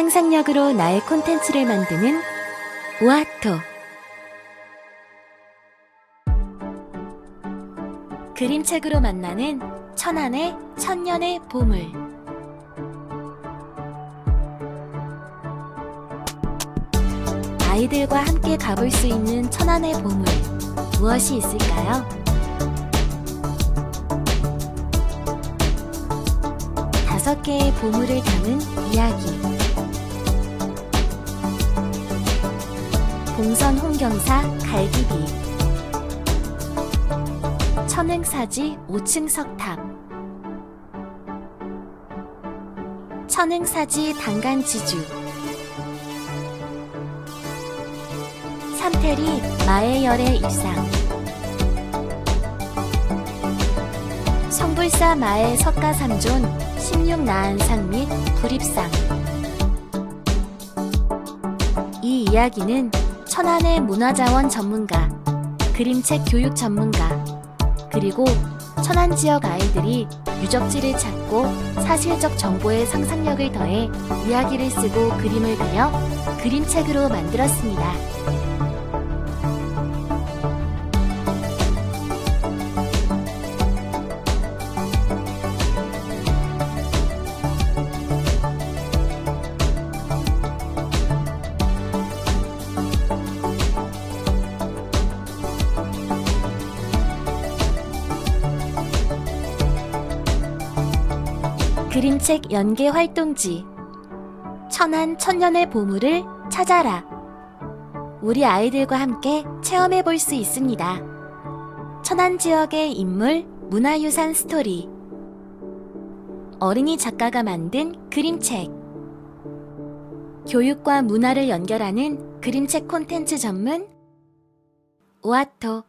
상상력으로 나의 콘텐츠를 만드는 오아토. 그림책으로 만나는 천안의 천년의 보물. 아이들과 함께 가볼 수 있는 천안의 보물 무엇이 있을까요? 다섯 개의 보물을 담은 이야기 봉선 홍경사 갈기비. 천흥사지 5층 석탑. 천흥사지 당간지주. 삼태리 마애열의 입상. 성불사 마애 석가 삼존 16나한상 및 불입상. 이 이야기는 천안의 문화자원 전문가, 그림책 교육 전문가, 그리고 천안 지역 아이들이 유적지를 찾고 사실적 정보의 상상력을 더해 이야기를 쓰고 그림을 그려 그림책으로 만들었습니다. 그림책 연계 활동지 천안 천년의 보물을 찾아라. 우리 아이들과 함께 체험해 볼 수 있습니다. 천안 지역의 인물 문화유산 스토리 어린이 작가가 만든 그림책 교육과 문화를 연결하는 그림책 콘텐츠 전문 오아토